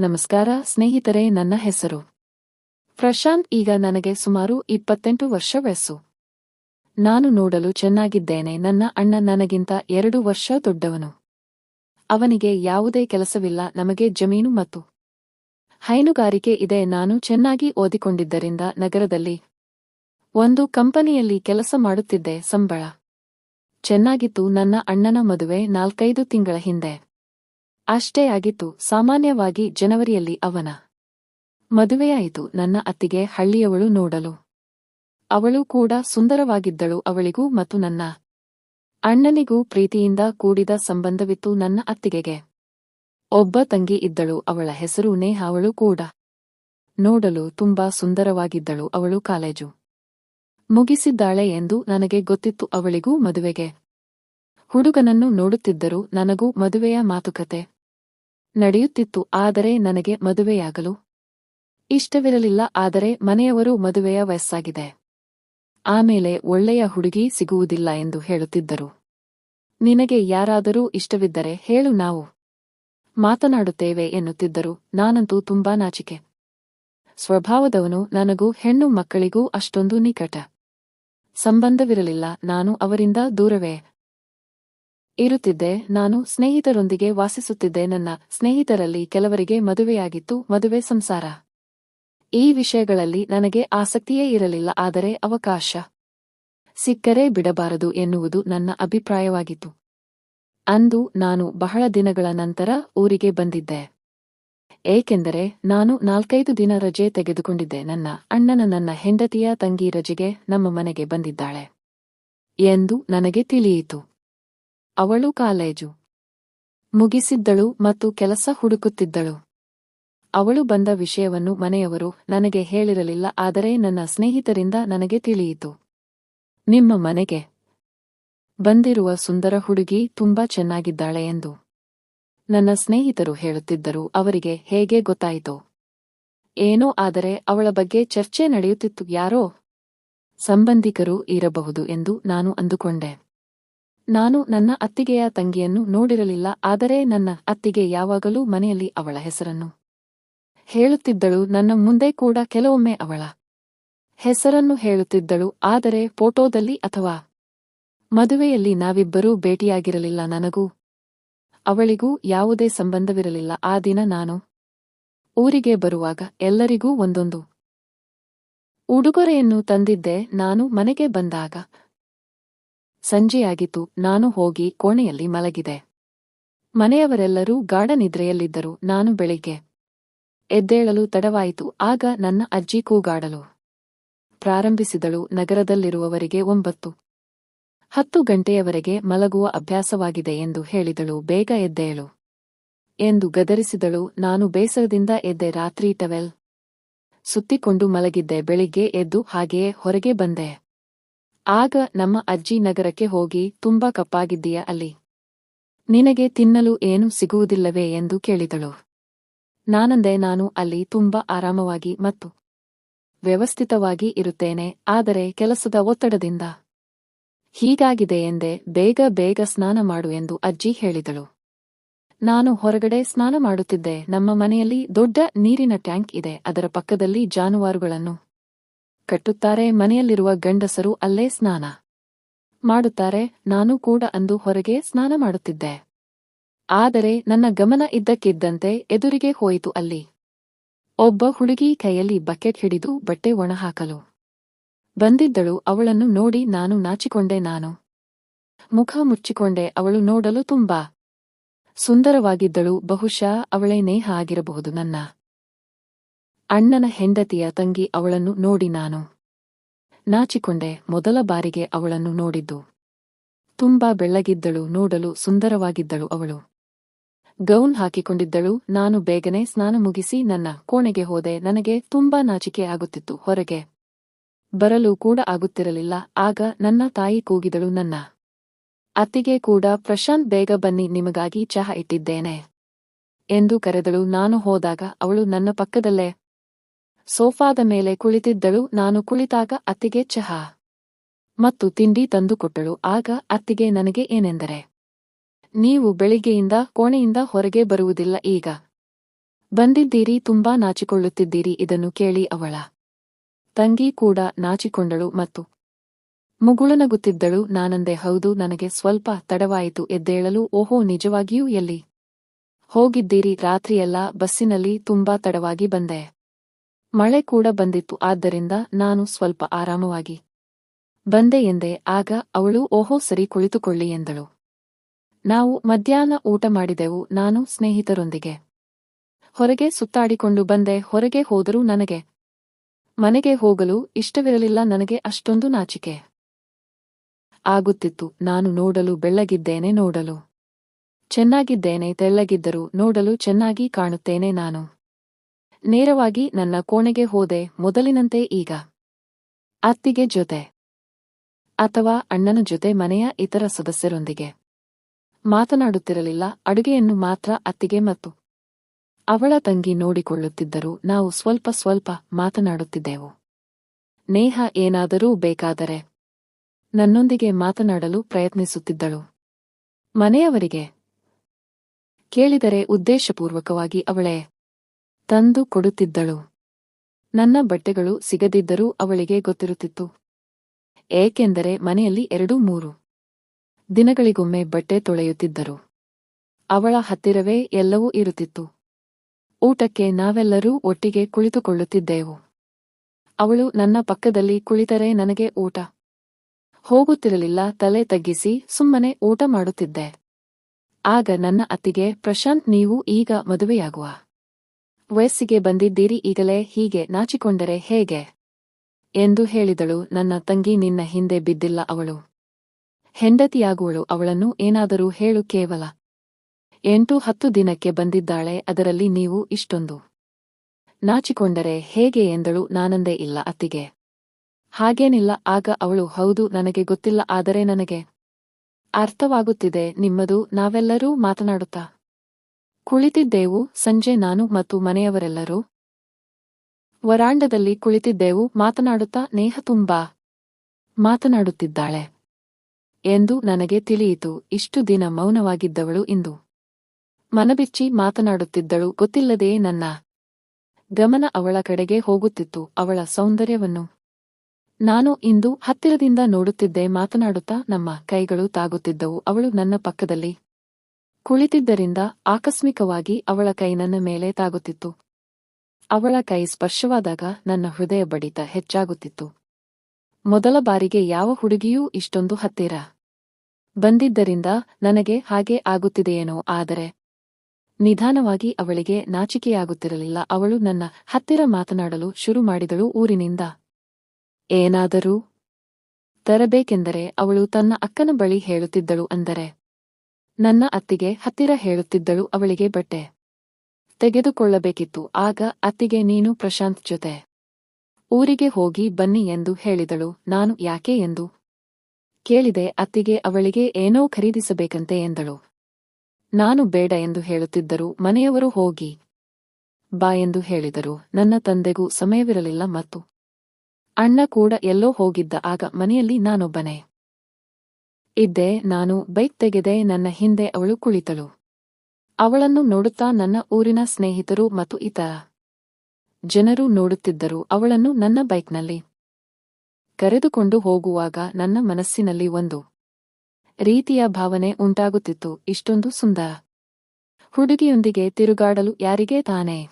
ನಮಸ್ಕಾರ, ಸ್ನೇಹಿತರೆ, ನನ್ನ ಹೆಸರು. ಪ್ರಶಾಂತ್ ಈಗ ನನಗೆ ಸುಮಾರು ಇಪ್ಪತ್ತೆಂಟು ವರ್ಷ ವಯಸ್ಸು. ನಾನು ನೋಡಲು ಚೆನ್ನಾಗಿದ್ದೇನೆ, ನನ್ನ ಅಣ್ಣ ನನಗಿಂತ ಎರಡು ವರ್ಷ ದೊಡ್ಡವನು. ಅವನಿಗೆ ಯಾವುದೇ ಕೆಲಸವಿಲ್ಲ, ನಮಗೆ ಜಮೀನು ಮತ್ತು ಹೈನುಗಾರಿಕೆ ಇದೆ, ನಾನು ಚೆನ್ನಾಗಿ ಓದಿಕೊಂಡಿದ್ದರಿಂದ ನಗರದಲ್ಲಿ ಒಂದು ಕಂಪನಿಯಲ್ಲಿ ಕೆಲಸ ಮಾಡುತ್ತಿದ್ದೆ, ಸಂಬಳ ಚೆನ್ನಾಗಿತ್ತು, ನನ್ನ ಅಣ್ಣನ ಮದುವೆ ನಾಲ್ಕೈದು ತಿಂಗಳ ಹಿಂದೆ. ಅಷ್ಟೇ ಆಗಿತ್ತು. ಸಾಮಾನ್ಯವಾಗಿ ಜನವರಿಯಲ್ಲಿ ಅವನ ಮದುವೆಯಾಯಿತು. ನನ್ನ ಅತ್ತಿಗೆ ಹಳ್ಳಿಯವಳು ನೋಡಲು. ಅವಳು ಕೂಡ ಸುಂದರವಾಗಿದ್ದಳು ಅವಳಿಗೂ ಮತ್ತು ನನ್ನ ಅಣ್ಣನಿಗೂ ಪ್ರೀತಿಯಿಂದ ಕೂಡಿದ ಸಂಬಂಧವಿತ್ತು ನನ್ನ ಅತ್ತಿಗೆಗೆ. ಒಬ್ಬ ತಂಗಿ ಇದ್ದಳು. ಅವಳ ಹೆಸರು ನೇಹ. ಅವಳು ಕೂಡ ನೋಡಲು ತುಂಬಾ ಸುಂದರವಾಗಿದ್ದಳು. ಅವಳು ಕಾಲೇಜು ಮುಗಿಸಿದ್ದಾಳೆ ಎಂದು ನನಗೆ ಗೊತ್ತಿತ್ತು. ಅವಳಿಗೂ ಮದುವೆಗೆ ಹುಡುಗನನ್ನು ನೋಡುತ್ತಿದ್ದರು ನನಗೂ ಮದುವೆಯ ಮಾತುಕತೆ ನಡೆಯುತ್ತಿತ್ತು, ಆದರೆ ನನಗೆ ಮದುವೆಯಾಗಲು ಇಷ್ಟವಿರಲಿಲ್ಲ, ಆದರೆ ಮನೆಯವರು ಮದುವೆಯ ವಯಸ್ಸಾಗಿದೆ. ಆಮೇಲೆ ಒಳ್ಳೆಯ ಹುಡುಗಿ ಸಿಗುವುದಿಲ್ಲ ಎಂದು ಹೇಳುತ್ತಿದ್ದರು. ನಿನಗೆ ಯಾರಾದರೂ ಇಷ್ಟವಿದ್ದರೆ ಹೇಳು ನಾವು ಮಾತನಾಡುತ್ತೇವೆ ಎನ್ನುತ್ತಿದ್ದರು. ನಾನಂತೂ ತುಂಬಾ ನಾಚಿಕೆ. ಸ್ವಭಾವದವನು ನನಗೂ ಹೆಣ್ಣು ಮಕ್ಕಳಿಗೂ ಅಷ್ಟೊಂದು ನಿಕಟ ಸಂಬಂಧವಿರಲಿಲ್ಲ. ನಾನು ಅವರಿಂದ ದೂರವೇ ಇರುತ್ತಿದ್ದೆ ನಾನು ಸ್ನೇಹಿತರೊಂದಿಗೆ ವಾಸಿಸುತ್ತಿದ್ದೆ, ನನ್ನ ಸ್ನೇಹಿತರಲ್ಲಿ ಕೆಲವರಿಗೆ ಮದುವೆಯಾಗಿತ್ತು, ಮದುವೆ ಸಂಸಾರ. ಈ ವಿಷಯಗಳಲ್ಲಿ ನನಗೆ ಆಸಕ್ತಿಯೇ ಇರಲಿಲ್ಲ, ಆದರೆ ಅವಕಾಶ ಸಿಕ್ಕರೆ ಬಿಡಬಾರದು ಎನ್ನುವುದು ನನ್ನ ಅಭಿಪ್ರಾಯವಾಗಿತ್ತು. ಅಂದು ನಾನು ಬಹಳ ದಿನಗಳ ನಂತರ ಊರಿಗೆ ಬಂದಿದ್ದೆ. ಏಕೆಂದರೆ ನಾನು ನಾಲ್ಕೈದು ದಿನ ರಜೆ ತೆಗೆದುಕೊಂಡಿದ್ದೆ, ನನ್ನ ಅಣ್ಣನ ನನ್ನ ಹೆಂಡತಿಯ ತಂಗಿ ರಜೆಗೆ ನಮ್ಮ ಮನೆಗೆ ಬಂದಿದ್ದಾಳೆ ಎಂದು ನನಗೆ ತಿಳಿಯಿತು. ಅವಳು ಕಾಲೇಜು. ಮುಗಿಸಿದ್ದಳು ಮತ್ತು ಕೆಲಸ ಹುಡುಕುತ್ತಿದ್ದಳು. ಅವಳು ಬಂದ ವಿಷಯವನ್ನು ಮನೆಯವರು ನನಗೆ ಹೇಳಿರಲಿಲ್ಲ, ಆದರೆ ನನ್ನ ಸ್ನೇಹಿತರಿಂದ ನನಗೆ ತಿಳಿಯಿತು. ನಿಮ್ಮ ಮನೆಗೆ ಬಂದಿರುವ ಸುಂದರ ಹುಡುಗಿ ತುಂಬಾ ಚೆನ್ನಾಗಿದ್ದಾಳೆ ಎಂದು ನನ್ನ ಸ್ನೇಹಿತರು ಹೇಳುತ್ತಿದ್ದರು. ಅವರಿಗೆ ಹೇಗೆ ಗೊತ್ತಾಯಿತು? ಏನೋ, ಆದರೆ ಅವಳ ಬಗ್ಗೆ ಚರ್ಚೆ ನಡೆಯುತ್ತಿತ್ತು. ಯಾರೋ ಸಂಬಂಧಿಕರು ಇರಬಹುದು ಎಂದು ನಾನು ಅಂದುಕೊಂಡೆ. ನಾನು ನನ್ನ ಅತ್ತಿಗೆಯ ತಂಗಿಯನ್ನು ನೋಡಿರಲಿಲ್ಲ, ಆದರೆ ನನ್ನ ಅತ್ತಿಗೆ ಯಾವಾಗಲೂ ಮನೆಯಲ್ಲಿ ಅವಳ ಹೆಸರನ್ನು ಹೇಳುತ್ತಿದ್ದಳು, ನನ್ನ ಮುಂದೆ ಕೂಡ ಕೆಲವೊಮ್ಮೆ ಅವಳ ಹೆಸರನ್ನು ಹೇಳುತ್ತಿದ್ದಳು, ಆದರೆ ಫೋಟೋದಲ್ಲಿ ಅಥವಾ ಮದುವೆಯಲ್ಲಿ ನಾವಿಬ್ಬರೂ ಭೇಟಿಯಾಗಿರಲಿಲ್ಲ, ನನಗೂ ಅವಳಿಗೂ ಯಾವುದೇ ಸಂಬಂಧವಿರಲಿಲ್ಲ. ಆ ದಿನ ನಾನು ಊರಿಗೆ ಬರುವಾಗ ಎಲ್ಲರಿಗೂ ಒಂದೊಂದು ಉಡುಗೊರೆಯನ್ನು ತಂದಿದ್ದೆ. ನಾನು ಮನೆಗೆ ಬಂದಾಗ ಸಂಜೆಯಾಗಿತ್ತು, ನಾನು ಹೋಗಿ ಕೋಣೆಯಲ್ಲಿ ಮಲಗಿದೆ. ಮನೆಯವರೆಲ್ಲರೂ ಗಾಢ ನಿದ್ರೆಯಲ್ಲಿದ್ದರು, ನಾನು ಬೆಳಿಗ್ಗೆ. ಎದ್ದೇಳಲು ತಡವಾಯಿತು, ಆಗ ನನ್ನ ಅಜ್ಜಿ ಕೂಗಾಡಲು ಪ್ರಾರಂಭಿಸಿದಳು, ನಗರದಲ್ಲಿರುವವರಿಗೆ ಒಂಬತ್ತು. ಹತ್ತು ಗಂಟೆಯವರೆಗೆ ಮಲಗುವ ಅಭ್ಯಾಸವಾಗಿದೆ ಎಂದು ಹೇಳಿದಳು, ಬೇಗ ಎದ್ದೇಳು ಎಂದು ಗದರಿಸಿದಳು, ನಾನು ಬೇಸರದಿಂದ ಎದ್ದೆ, ರಾತ್ರಿ ಟವೆಲ್ ಸುತ್ತಿಕೊಂಡು ಮಲಗಿದ್ದೆ, ಬೆಳಿಗ್ಗೆ ಎದ್ದು ಹಾಗೆಯೇ ಹೊರಗೆ ಬಂದೆ. ಆಗ ನಮ್ಮ ಅಜ್ಜಿ ನಗರಕ್ಕೆ ಹೋಗಿ ತುಂಬಾ ಕಪ್ಪಾಗಿದ್ದೀಯ ಅಲ್ಲಿ? ನಿನಗೆ ತಿನ್ನಲು ಏನು ಸಿಗುವುದಿಲ್ಲವೇ ಎಂದು ಕೇಳಿದಳು. ನಾನಂದೆ ನಾನು ಅಲ್ಲಿ ತುಂಬಾ ಆರಾಮವಾಗಿ ಮತ್ತು ವ್ಯವಸ್ಥಿತವಾಗಿ ಇರುತ್ತೇನೆ, ಆದರೆ ಕೆಲಸದ ಒತ್ತಡದಿಂದ ಹೀಗಾಗಿದೆ ಎಂದೆ, ಬೇಗ ಬೇಗ ಸ್ನಾನ ಮಾಡು ಎಂದು ಅಜ್ಜಿ ಹೇಳಿದಳು. ನಾನು ಹೊರಗಡೆ ಸ್ನಾನ ಮಾಡುತ್ತಿದ್ದೆ, ನಮ್ಮ ಮನೆಯಲ್ಲಿ ದೊಡ್ಡ ನೀರಿನ ಟ್ಯಾಂಕ್ ಇದೆ, ಅದರ ಪಕ್ಕದಲ್ಲಿ ಜಾನುವಾರುಗಳನ್ನು ಕಟ್ಟುತ್ತಾರೆ, ಮನೆಯಲ್ಲಿರುವ ಗಂಡಸರು ಅಲ್ಲೇ ಸ್ನಾನ ಮಾಡುತ್ತಾರೆ, ನಾನು ಕೂಡ ಅಂದು ಹೊರಗೆ ಸ್ನಾನ ಮಾಡುತ್ತಿದ್ದೆ. ಆದರೆ ನನ್ನ ಗಮನ ಇದ್ದಕ್ಕಿದ್ದಂತೆ ಎದುರಿಗೆ ಹೋಯಿತು ಅಲ್ಲಿ. ಒಬ್ಬ ಹುಡುಗಿ ಕೈಯಲ್ಲಿ ಬಕೆಟ್ ಹಿಡಿದು ಬಟ್ಟೆ ಒಣಹಾಕಲು ಬಂದಿದ್ದಳು, ಅವಳನ್ನು ನೋಡಿ ನಾನು ನಾಚಿಕೊಂಡೆ, ನಾನು ಮುಖ ಮುಚ್ಚಿಕೊಂಡೆ, ಅವಳು ನೋಡಲು ತುಂಬಾ ಸುಂದರವಾಗಿದ್ದಳು, ಬಹುಶಃ ಅವಳೇ ನೇಹ ಆಗಿರಬಹುದು ನನ್ನ ಅಣ್ಣನ ಹೆಂಡತಿಯ ತಂಗಿ ಅವಳನ್ನು ನೋಡಿ ನಾನು. ನಾಚಿಕೊಂಡೆ ಮೊದಲ ಬಾರಿಗೆ ಅವಳನ್ನು ನೋಡಿದ್ದು. ತುಂಬಾ ಬೆಳ್ಳಗಿದ್ದಳು, ನೋಡಲು ಸುಂದರವಾಗಿದ್ದಳು ಅವಳು. ಗೌನ್ ಹಾಕಿಕೊಂಡಿದ್ದಳು, ನಾನು ಬೇಗನೆ ಸ್ನಾನ ಮುಗಿಸಿ ನನ್ನ ಕೋಣೆಗೆ ಹೋದೆ, ನನಗೆ ತುಂಬಾ ನಾಚಿಕೆ ಆಗುತ್ತಿತ್ತು, ಹೊರಗೆ ಬರಲು ಕೂಡ ಆಗುತ್ತಿರಲಿಲ್ಲ, ಆಗ ನನ್ನ ತಾಯಿ ಕೂಗಿದಳು ನನ್ನ ಅತ್ತಿಗೆ ಕೂಡ, ಪ್ರಶಾಂತ್, ಬೇಗ ಬನ್ನಿ, ನಿಮಗಾಗಿ ಚಹಾ ಇಟ್ಟಿದ್ದೇನೆ ಎಂದು ಕರೆದಳು. ನಾನು ಹೋದಾಗ ಅವಳು ನನ್ನ ಪಕ್ಕದಲ್ಲೇ ಸೋಫಾದ ಮೇಲೆ ಕುಳಿತಿದ್ದಳು. ನಾನು ಕುಳಿತಾಗ ಅತ್ತಿಗೆ ಚಹಾ ಮತ್ತು ತಿಂಡಿ ತಂದುಕೊಟ್ಟಳು. ಆಗ ಅತ್ತಿಗೆ ನನಗೆ ಏನೆಂದರೆ, ನೀವು ಬೆಳಿಗ್ಗೆಯಿಂದ ಕೋಣೆಯಿಂದ ಹೊರಗೆ ಬರುವುದಿಲ್ಲ. ಈಗ ಬಂದಿದ್ದೀರಿ, ತುಂಬಾ ನಾಚಿಕೊಳ್ಳುತ್ತಿದ್ದೀರಿ. ಇದನ್ನು ಕೇಳಿ ಅವಳ ತಂಗಿ ಕೂಡ ನಾಚಿಕೊಂಡಳು ಮತ್ತು ಮುಗುಳುನಗುತ್ತಿದ್ದಳು. ನಾನಂದೆ, ಹೌದು, ನನಗೆ ಸ್ವಲ್ಪ ತಡವಾಯಿತು. ಎದ್ದೇಳಲು, ಓಹೋ, ನಿಜವಾಗಿಯೂ ಎಲ್ಲಿ ಹೋಗಿದ್ದೀರಿ? ರಾತ್ರಿಯೆಲ್ಲ ಬಸ್ಸಿನಲ್ಲಿ ತುಂಬಾ ತಡವಾಗಿ ಬಂದೆ. ಮಳೆ ಕೂಡ ಬಂದಿತ್ತು, ಆದ್ದರಿಂದ ನಾನು ಸ್ವಲ್ಪ ಆರಾಮವಾಗಿ ಬಂದೆ ಎಂದೆ, ಆಗ ಅವಳು, ಓಹೋ, ಸರಿ ಕುಳಿತುಕೊಳ್ಳಿ ಎಂದಳು. ನಾವು ಮಧ್ಯಾಹ್ನ ಊಟ ಮಾಡಿದೆವು, ನಾನು ಸ್ನೇಹಿತರೊಂದಿಗೆ. ಹೊರಗೆ ಸುತ್ತಾಡಿಕೊಂಡು ಬಂದೆ, ಹೊರಗೆ ಹೋದರೂ ನನಗೆ, ಮನೆಗೆ ಹೋಗಲು ಇಷ್ಟವಿರಲಿಲ್ಲ, ನನಗೆ ಅಷ್ಟೊಂದು ನಾಚಿಕೆ ಆಗುತ್ತಿತ್ತು, ನಾನು ನೋಡಲು ಬೆಳ್ಳಗಿದ್ದೇನೆ, ನೋಡಲು ಚೆನ್ನಾಗಿದ್ದೇನೆ, ತೆಳ್ಳಗಿದ್ದರೂ ನೋಡಲು ಚೆನ್ನಾಗಿ ಕಾಣುತ್ತೇನೆ ನಾನು. ನೇರವಾಗಿ ನನ್ನ ಕೋಣೆಗೆ ಹೋದೆ ಮೊದಲಿನಂತೆ ಈಗ. ಅತ್ತಿಗೆ ಜೊತೆ. ಅಥವಾ ಅಣ್ಣನ ಜೊತೆ ಮನೆಯ ಇತರ ಸದಸ್ಯರೊಂದಿಗೆ. ಮಾತನಾಡುತ್ತಿರಲಿಲ್ಲ, ಅಡುಗೆಯನ್ನು ಮಾತ್ರ ಅತ್ತಿಗೆ ಮತ್ತು ಅವಳ ತಂಗಿ ನೋಡಿಕೊಳ್ಳುತ್ತಿದ್ದರು ನಾವು ಸ್ವಲ್ಪ ಸ್ವಲ್ಪ ಮಾತನಾಡುತ್ತಿದ್ದೆವು. ನೇಹ ಏನಾದರೂ ಬೇಕಾದರೆ ನನ್ನೊಂದಿಗೆ ಮಾತನಾಡಲು ಪ್ರಯತ್ನಿಸುತ್ತಿದ್ದಳು. ಮನೆಯವರಿಗೆ ಕೇಳಿದರೆ ಉದ್ದೇಶಪೂರ್ವಕವಾಗಿ ಅವಳೇ ತಂದು ಕೊಡುತ್ತಿದ್ದಳು. ನನ್ನ ಬಟ್ಟೆಗಳು ಸಿಗದಿದ್ದರೂ ಅವಳಿಗೆ ಗೊತ್ತಿರುತ್ತಿತ್ತು. ಏಕೆಂದರೆ ಮನೆಯಲ್ಲಿ ಎರಡು ಮೂರು ದಿನಗಳಿಗೊಮ್ಮೆ ಬಟ್ಟೆ ತೊಳೆಯುತ್ತಿದ್ದರು. ಅವಳ ಹತ್ತಿರವೇ ಎಲ್ಲವೂ ಇರುತ್ತಿತ್ತು. ಊಟಕ್ಕೆ ನಾವೆಲ್ಲರೂ ಒಟ್ಟಿಗೆ ಕುಳಿತುಕೊಳ್ಳುತ್ತಿದ್ದೆವು. ಅವಳು ನನ್ನ ಪಕ್ಕದಲ್ಲಿ ಕುಳಿತರೆ ನನಗೆ ಊಟ. ಹೋಗುತ್ತಿರಲಿಲ್ಲ ತಲೆ ತಗ್ಗಿಸಿ ಸುಮ್ಮನೆ ಊಟ ಮಾಡುತ್ತಿದ್ದೆ. ಆಗ ನನ್ನ ಅತ್ತಿಗೆ, ಪ್ರಶಾಂತ್, ನೀವು ಈಗ ಮದುವೆಯಾಗುವ. ವಯಸ್ಸಿಗೆ ಬಂದಿದ್ದೀರಿ ಈಗಲೇ ಹೀಗೆ ನಾಚಿಕೊಂಡರೆ ಹೇಗೆ? ಎಂದು ಹೇಳಿದಳು ನನ್ನ ತಂಗಿ ನಿನ್ನ ಹಿಂದೆ ಬಿದ್ದಿಲ್ಲ ಅವಳು. ಹೆಂಡತಿಯಾಗುವಳು ಅವಳನ್ನು ಏನಾದರೂ ಹೇಳು ಕೇವಲ. ಎಂಟು ಹತ್ತು ದಿನಕ್ಕೆ ಬಂದಿದ್ದಾಳೆ ಅದರಲ್ಲಿ ನೀವು ಇಷ್ಟೊಂದು ನಾಚಿಕೊಂಡರೆ ಹೇಗೆ ಎಂದಳು ನಾನಂದೇ ಇಲ್ಲ ಅತ್ತಿಗೆ. ಹಾಗೇನಿಲ್ಲ ಆಗ ಅವಳು ಹೌದು ನನಗೆ ಗೊತ್ತಿಲ್ಲ ಆದರೆ ನನಗೆ ಅರ್ಥವಾಗುತ್ತಿದೆ ನಿಮ್ಮದು ನಾವೆಲ್ಲರೂ ಮಾತನಾಡುತ್ತಾ ಕುಳಿತಿದ್ದೆವು ಸಂಜೆ ನಾನು ಮತ್ತು ಮನೆಯವರೆಲ್ಲರೂ. ವರಾಂಡದಲ್ಲಿ ಕುಳಿತಿದ್ದೆವು, ಮಾತನಾಡುತ್ತಾ ನೇಹ ತುಂಬಾ ಮಾತನಾಡುತ್ತಿದ್ದಾಳೆ. ಎಂದು ನನಗೆ ತಿಳಿಯಿತು, ಇಷ್ಟು ದಿನ ಮೌನವಾಗಿದ್ದವಳು ಇಂದು. ಮನಬಿಚ್ಚಿ ಮಾತನಾಡುತ್ತಿದ್ದಳು ಗೊತ್ತಿಲ್ಲದೆಯೇ ನನ್ನ ಗಮನ ಅವಳ ಕಡೆಗೆ ಹೋಗುತ್ತಿತ್ತು, ಅವಳ ಸೌಂದರ್ಯವನ್ನು. ನಾನು ಇಂದು ಹತ್ತಿರದಿಂದ ನೋಡುತ್ತಿದ್ದೆ, ಮಾತನಾಡುತ್ತಾ ನಮ್ಮ ಕೈಗಳು ತಾಗುತ್ತಿದ್ದವು, ಅವಳು ನನ್ನ ಪಕ್ಕದಲ್ಲಿ ಕುಳಿತಿದ್ದರಿಂದ ಆಕಸ್ಮಿಕವಾಗಿ ಅವಳ ಕೈ ನನ್ನ ಮೇಲೆ ತಾಗುತ್ತಿತ್ತು. ಅವಳ ಕೈ ಸ್ಪರ್ಶವಾದಾಗ ನನ್ನ ಹೃದಯ ಬಡಿತ ಹೆಚ್ಚಾಗುತ್ತಿತ್ತು. ಮೊದಲ ಬಾರಿಗೆ ಯಾವ ಹುಡುಗಿಯೂ ಇಷ್ಟೊಂದು ಹತ್ತಿರ ಬಂದಿದ್ದರಿಂದ ನನಗೆ ಹಾಗೆ ಆಗುತ್ತಿದೆಯೇನೋ ಆದರೆ ನಿಧಾನವಾಗಿ ಅವಳಿಗೆ ನಾಚಿಕೆಯಾಗುತ್ತಿರಲಿಲ್ಲ. ಅವಳು ನನ್ನ ಹತ್ತಿರ ಮಾತನಾಡಲು ಶುರು ಮಾಡಿದಳು ಊರಿನಿಂದ. ಏನಾದರೂ ತರಬೇಕೆಂದರೆ ಅವಳು ತನ್ನ ಅಕ್ಕನ ಬಳಿ ಹೇಳುತ್ತಿದ್ದಳು ಅಂದರೆ ನನ್ನ ಅತ್ತಿಗೆ ಹತ್ತಿರ ಹೇಳುತ್ತಿದ್ದಳು ಅವಳಿಗೆ ಬಟ್ಟೆ. ತೆಗೆದುಕೊಳ್ಳಬೇಕಿತ್ತು, ಆಗ ಅತ್ತಿಗೆ ನೀನು ಪ್ರಶಾಂತ್ ಜೊತೆ. ಊರಿಗೆ ಹೋಗಿ ಬನ್ನಿ ಎಂದು ಹೇಳಿದಳು, ನಾನು ಯಾಕೆ ಎಂದು? ಕೇಳಿದೆ, ಅತ್ತಿಗೆ ಅವಳಿಗೆ ಏನೋ ಖರೀದಿಸಬೇಕಂತೆ ಎಂದಳು. ನಾನು ಬೇಡ ಎಂದು ಹೇಳುತ್ತಿದ್ದರು, ಮನೆಯವರು ಹೋಗಿ. ಬಾ ಎಂದು ಹೇಳಿದರು, ನನ್ನ ತಂದೆಗೂ ಸಮಯವಿರಲಿಲ್ಲ ಮತ್ತು ಅಣ್ಣ ಕೂಡ ಎಲ್ಲೋ ಹೋಗಿದ್ದ, ಆಗ ಮನೆಯಲ್ಲಿ ನಾನೊಬ್ಬನೇ. ಇದ್ದೆ ನಾನು ಬೈಕ್ ತೆಗೆದೆ ನನ್ನ ಹಿಂದೆ ಅವಳು ಕುಳಿತಳು. ಅವಳನ್ನು ನೋಡುತ್ತಾ ನನ್ನ ಊರಿನ ಸ್ನೇಹಿತರು ಮತ್ತು ಇತರ ಜನರು ನೋಡುತ್ತಿದ್ದರು ಅವಳನ್ನು ನನ್ನ ಬೈಕ್ನಲ್ಲಿ ಕರೆದುಕೊಂಡು ಹೋಗುವಾಗ ನನ್ನ ಮನಸ್ಸಿನಲ್ಲಿ ಒಂದು ರೀತಿಯ ಭಾವನೆ ಉಂಟಾಗುತ್ತಿತ್ತು. ಇಷ್ಟೊಂದು ಸುಂದರ ಹುಡುಗಿಯೊಂದಿಗೆ ತಿರುಗಾಡಲು ಯಾರಿಗೇ ತಾನೇ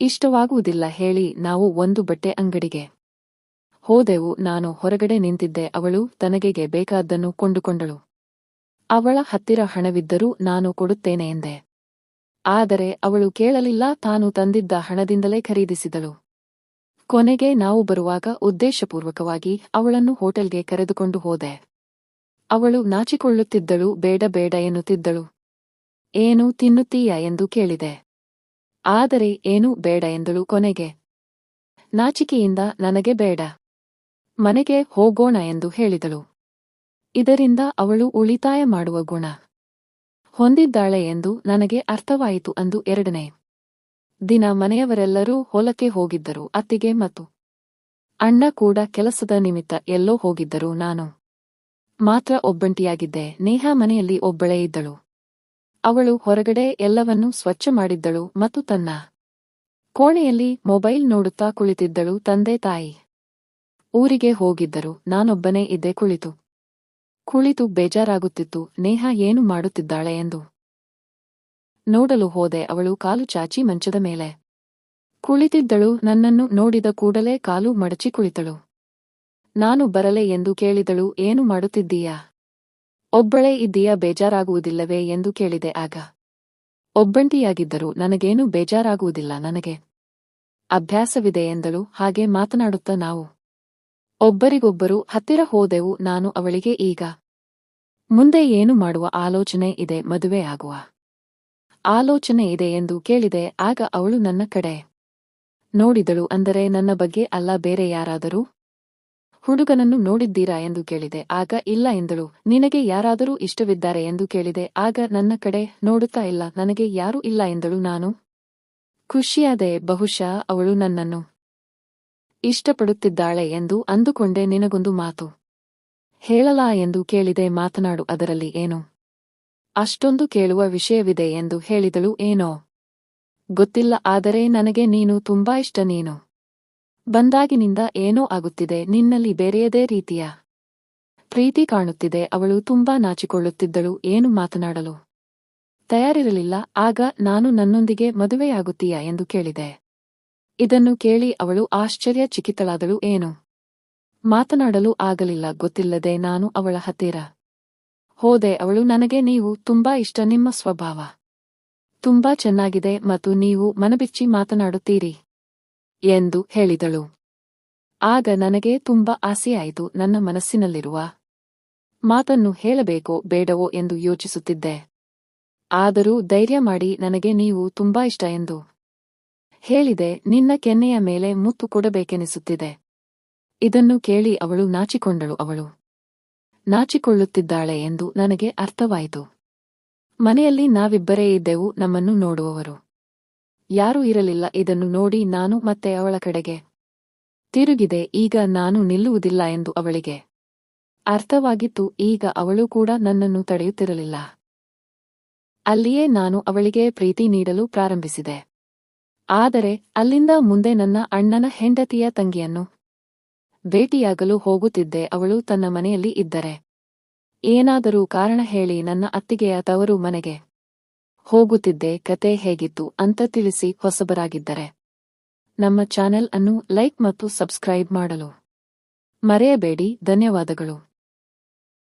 ಇಷ್ಟವಾಗುವುದಿಲ್ಲ ಹೇಳಿ ನಾವು ಒಂದು ಬಟ್ಟೆ ಅಂಗಡಿಗೆ ಹೋದೆವು, ನಾನು ಹೊರಗಡೆ ನಿಂತಿದ್ದೆ, ಅವಳು ತನಗೆಗೆ ಬೇಕಾದ್ದನ್ನು ಕೊಂಡುಕೊಂಡಳು. ಅವಳ ಹತ್ತಿರ ಹಣವಿದ್ದರೂ ನಾನು ಕೊಡುತ್ತೇನೆ ಎಂದೆ. ಆದರೆ ಅವಳು ಕೇಳಲಿಲ್ಲ, ತಾನು ತಂದಿದ್ದ ಹಣದಿಂದಲೇ ಖರೀದಿಸಿದಳು. ಕೊನೆಗೆ ನಾವು ಬರುವಾಗ ಉದ್ದೇಶಪೂರ್ವಕವಾಗಿ ಅವಳನ್ನು ಹೋಟೆಲ್ಗೆ ಕರೆದುಕೊಂಡು ಹೋದೆ. ಅವಳು ನಾಚಿಕೊಳ್ಳುತ್ತಿದ್ದಳು, ಬೇಡ ಬೇಡ ಎನ್ನುತ್ತಿದ್ದಳು. ಏನು ತಿನ್ನುತ್ತೀಯ ಎಂದು ಕೇಳಿದೆ. ಆದರೆ ಏನೂ ಬೇಡ ಎಂದಳು ಕೊನೆಗೆ. ನಾಚಿಕೆಯಿಂದ ನನಗೆ ಬೇಡ. ಮನೆಗೆ ಹೋಗೋಣ ಎಂದು ಹೇಳಿದಳು. ಇದರಿಂದ ಅವಳು ಉಳಿತಾಯ ಮಾಡುವ ಗುಣ ಹೊಂದಿದ್ದಾಳೆ ಎಂದು ನನಗೆ ಅರ್ಥವಾಯಿತು ಅಂದು ಎರಡನೇ ದಿನ ಮನೆಯವರೆಲ್ಲರೂ ಹೊಲಕ್ಕೆ ಹೋಗಿದ್ದರು, ಅತ್ತಿಗೆ ಮತ್ತು ಅಣ್ಣ ಕೂಡ ಕೆಲಸದ ನಿಮಿತ್ತ ಎಲ್ಲೋ ಹೋಗಿದ್ದರು, ನಾನು ಮಾತ್ರ ಒಬ್ಬಂಟಿಯಾಗಿದ್ದೆ, ನೇಹ ಮನೆಯಲ್ಲಿ ಒಬ್ಬಳೇ ಇದ್ದಳು. ಅವಳು ಹೊರಗಡೆ ಎಲ್ಲವನ್ನೂ ಸ್ವಚ್ಛ ಮಾಡಿದ್ದಳು ಮತ್ತು ತನ್ನ ಕೋಣೆಯಲ್ಲಿ ಮೊಬೈಲ್ ನೋಡುತ್ತಾ ಕುಳಿತಿದ್ದಳು ತಂದೆ ತಾಯಿ. ಊರಿಗೆ ಹೋಗಿದ್ದರು, ನಾನೊಬ್ಬನೇ ಇದ್ದೆ ಕುಳಿತು. ಕುಳಿತು ಬೇಜಾರಾಗುತ್ತಿತ್ತು, ನೇಹ ಏನು ಮಾಡುತ್ತಿದ್ದಾಳೆ ಎಂದು. ನೋಡಲು ಹೋದೆ, ಅವಳು ಕಾಲು ಚಾಚಿ ಮಂಚದ ಮೇಲೆ. ಕುಳಿತಿದ್ದಳು, ನನ್ನನ್ನು ನೋಡಿದ ಕೂಡಲೇ ಕಾಲು ಮಡಚಿ ಕುಳಿತಳು. ನಾನು ಬರಲೆ ಎಂದು ಕೇಳಿದಳು, ಏನು ಮಾಡುತ್ತಿದ್ದೀಯಾ? ಒಬ್ಬಳೇ ಇದ್ದೀಯಾ, ಬೇಜಾರಾಗುವುದಿಲ್ಲವೇ ಎಂದು ಕೇಳಿದೆ ಆಗ. ಒಬ್ಬಂಟಿಯಾಗಿದ್ದರು, ನನಗೇನು ಬೇಜಾರಾಗುವುದಿಲ್ಲ, ನನಗೆ. ಅಭ್ಯಾಸವಿದೆ ಎಂದಳು, ಹಾಗೆ ಮಾತನಾಡುತ್ತಾ ನಾವು. ಒಬ್ಬರಿಗೊಬ್ಬರು ಹತ್ತಿರ ಹೋದೆವು, ನಾನು ಅವಳಿಗೆ ಈಗ ಮುಂದೆ ಏನು ಮಾಡುವ ಆಲೋಚನೆ ಇದೆ, ಮದುವೆ ಆಗುವ ಆಲೋಚನೆ ಇದೆ ಎಂದು ಕೇಳಿದೆ, ಆಗ ಅವಳು ನನ್ನ ಕಡೆ ನೋಡಿದಳು, ಅಂದರೆ ನನ್ನ ಬಗ್ಗೆ ಅಲ್ಲ, ಬೇರೆ ಯಾರಾದರೂ ಹುಡುಗನನ್ನು ನೋಡಿದ್ದೀರಾ ಎಂದು ಕೇಳಿದೆ, ಆಗ ಇಲ್ಲ ಎಂದಳು, ನಿನಗೆ ಯಾರಾದರೂ ಇಷ್ಟವಿದ್ದಾರೆ ಎಂದು ಕೇಳಿದೆ, ಆಗ ನನ್ನ ಕಡೆ ನೋಡುತ್ತಾ ಇಲ್ಲ, ನನಗೆ ಯಾರೂ ಇಲ್ಲ ಎಂದಳು, ನಾನು ಖುಷಿಯಾದೆ ಬಹುಶಃ ಅವಳು ನನ್ನನ್ನು ಇಷ್ಟಪಡುತ್ತಿದ್ದಾಳೆ ಎಂದು ಅಂದುಕೊಂಡೆ ನಿನಗೊಂದು ಮಾತು. ಹೇಳಲಾ ಎಂದು ಕೇಳಿದೆ ಮಾತನಾಡು ಅದರಲ್ಲಿ ಏನು? ಅಷ್ಟೊಂದು ಕೇಳುವ ವಿಷಯವಿದೆ ಎಂದು ಹೇಳಿದಳು ಏನೋ? ಗೊತ್ತಿಲ್ಲ ಆದರೆ ನನಗೆ ನೀನು ತುಂಬಾ ಇಷ್ಟ ನೀನು. ಬಂದಾಗಿನಿಂದ ಏನೋ ಆಗುತ್ತಿದೆ ನಿನ್ನಲ್ಲಿ ಬೇರೆಯದೇ ರೀತಿಯ ಪ್ರೀತಿ ಕಾಣುತ್ತಿದೆ ಅವಳು ತುಂಬಾ ನಾಚಿಕೊಳ್ಳುತ್ತಿದ್ದಳು ಏನು ಮಾತನಾಡಲು? ತಯಾರಿರಲಿಲ್ಲ ಆಗ ನಾನು ನನ್ನೊಂದಿಗೆ ಮದುವೆಯಾಗುತ್ತೀಯಾ ಎಂದು ಕೇಳಿದೆ. ಇದನ್ನು ಕೇಳಿ ಅವಳು ಆಶ್ಚರ್ಯ ಚಿಕಿತಳಾದಳು ಏನು? ಮಾತನಾಡಲು ಆಗಲಿಲ್ಲ, ಗೊತ್ತಿಲ್ಲದೆ ನಾನು ಅವಳ ಹತ್ತಿರ. ಹೋದೆ, ಅವಳು ನನಗೆ, ನೀವು ತುಂಬಾ ಇಷ್ಟ, ನಿಮ್ಮ ಸ್ವಭಾವ ತುಂಬಾ ಚೆನ್ನಾಗಿದೆ ಮತ್ತು ನೀವು ಮನಬಿಚ್ಚಿ ಮಾತನಾಡುತ್ತೀರಿ ಎಂದು ಹೇಳಿದಳು. ಆಗ ನನಗೆ ತುಂಬಾ ಆಸೆಯಾಯಿತು, ನನ್ನ ಮನಸ್ಸಿನಲ್ಲಿರುವ ಮಾತನ್ನು ಹೇಳಬೇಕೋ, ಬೇಡವೋ ಎಂದು ಯೋಚಿಸುತ್ತಿದ್ದೆ. ಆದರೂ ಧೈರ್ಯ ಮಾಡಿ, ನನಗೆ ನೀವು ತುಂಬಾ ಇಷ್ಟ ಎಂದು ಹೇಳಿದೆ, ನಿನ್ನ ಕೆನ್ನೆಯ ಮೇಲೆ ಮುತ್ತು ಕೊಡಬೇಕೆನಿಸುತ್ತಿದೆ. ಇದನ್ನು ಕೇಳಿ ಅವಳು ನಾಚಿಕೊಂಡಳು ಅವಳು. ನಾಚಿಕೊಳ್ಳುತ್ತಿದ್ದಾಳೆ ಎಂದು ನನಗೆ ಅರ್ಥವಾಯಿತು. ಮನೆಯಲ್ಲಿ ನಾವಿಬ್ಬರೇ ಇದ್ದೆವು, ನಮ್ಮನ್ನು ನೋಡುವವರು. ಯಾರೂ ಇರಲಿಲ್ಲ, ಇದನ್ನು ನೋಡಿ ನಾನು ಮತ್ತೆ ಅವಳ ಕಡೆಗೆ. ತಿರುಗಿದೆ, ಈಗ ನಾನು ನಿಲ್ಲುವುದಿಲ್ಲ ಎಂದು ಅವಳಿಗೆ. ಅರ್ಥವಾಗಿತ್ತು, ಈಗ ಅವಳು ಕೂಡ ನನ್ನನ್ನು ತಡೆಯುತ್ತಿರಲಿಲ್ಲ. ಅಲ್ಲಿಯೇ ನಾನು ಅವಳಿಗೆ ಪ್ರೀತಿ ನೀಡಲು ಪ್ರಾರಂಭಿಸಿದೆ. ಆದರೆ ಅಲ್ಲಿಂದ ಮುಂದೆ ನನ್ನ ಅಣ್ಣನ ಹೆಂಡತಿಯ ತಂಗಿಯನ್ನು ಭೇಟಿಯಾಗಲು ಹೋಗುತ್ತಿದ್ದೆ ಅವಳು ತನ್ನ ಮನೆಯಲ್ಲಿ ಇದ್ದರೆ. ಏನಾದರೂ ಕಾರಣ ಹೇಳಿ ನನ್ನ ಅತ್ತಿಗೆಯ ತವರು ಮನೆಗೆ ಹೋಗುತ್ತಿದ್ದೆ, ಕತೆ ಹೇಗಿತ್ತು ಅಂತ ತಿಳಿಸಿ ಹೊಸಬರಾಗಿದ್ದರೆ. ನಮ್ಮ ಚಾನೆಲ್ ಅನ್ನು ಲೈಕ್ ಮತ್ತು ಸಬ್ಸ್ಕ್ರೈಬ್ ಮಾಡಲು ಮರೆಯಬೇಡಿ, ಧನ್ಯವಾದಗಳು.